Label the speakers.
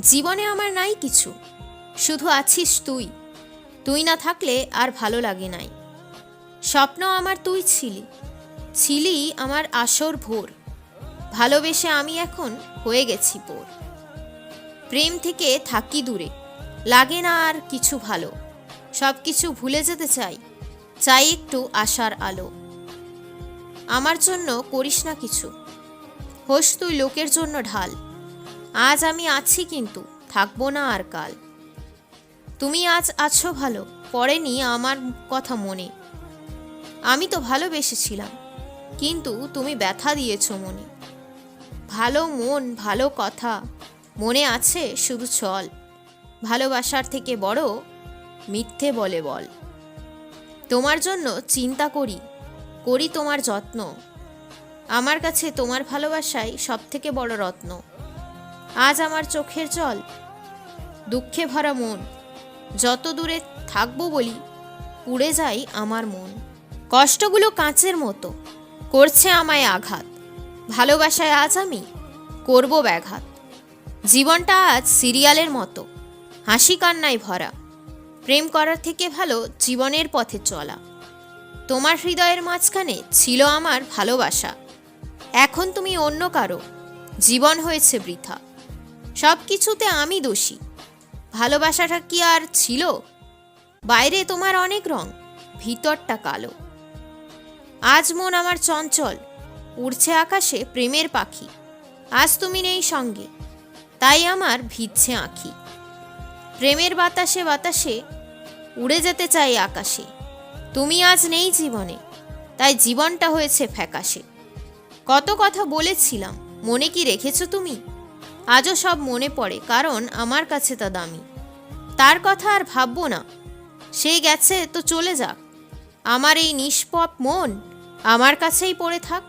Speaker 1: জীবনে আমার নাই কিছু। শুধু আছিস তুই। তুই না থাকলে আর ভালো লাগে নাই। স্বপ্ন আমার তুই ছিলি। ছিলি আমার আসর ভোর। ভালোবেসে আমি এখন হয়ে গেছি পোর প্রেম থেকে থাকি দূরে। লাগে না আর কিছু ভালো। সব কিছু ভুলে যেতে চাই। চাই একটু আশার আলো। আমার জন্য করিস না কিছু। হোস তুই লোকের জন্য ঢাল। আজ আমি আছি কিন্তু, থাকব না আর কাল। তুমি আজ আছো ভালো, পড়েনি আমার কথা মনে। আমি তো ভালোবেসেছিলাম, কিন্তু তুমি ব্যথা দিয়েছ মনে। ভালো মন, ভালো কথা, মনে আছে শুধু চল। ভালোবাসার থেকে বড় মিথ্যে বলে বল। তোমার জন্য চিন্তা করি করি তোমার যত্ন। আমার কাছে তোমার ভালোবাসাই সব থেকে বড় রত্ন। আজ আমার চোখের জল। দুঃখে ভরা মন। যত দূরে থাকব বলি, পুড়ে যাই আমার মন। কষ্টগুলো কাঁচের মতো, করছে আমায় আঘাত। ভালোবাসায় আজ আমি করব ব্যাঘাত। জীবনটা আজ সিরিয়ালের মতো, হাসি কান্নায় ভরা। প্রেম করার থেকে ভালো জীবনের পথে চলা। তোমার হৃদয়ের মাঝখানে ছিল আমার ভালোবাসা। এখন তুমি অন্য কারও। জীবন হয়েছে বৃথা। সব কিছুতে আমি দোষী। ভালোবাসাটা কি আর ছিল? বাইরে তোমার অনেক রং, ভিতরটা কালো। আজ মন আমার চঞ্চল, উড়ছে আকাশে প্রেমের পাখি। আজ তুমি নেই সঙ্গে, তাই আমার ভিজছে আঁখি। প্রেমের বাতাসে বাতাসে উড়ে যেতে চাই আকাশে। তুমি আজ নেই জীবনে, তাই জীবনটা হয়েছে ফ্যাকাশে। কত কথা বলেছিলাম, মনে কি রেখেছো তুমি? আজও সব মনে পড়ে, কারণ আমার কাছে তা দামি। তার কথা আর ভাববো না। সে গেছে, তো চলে যাক। আমার এই নিষ্পপ মন আমার কাছেই পড়ে থাক।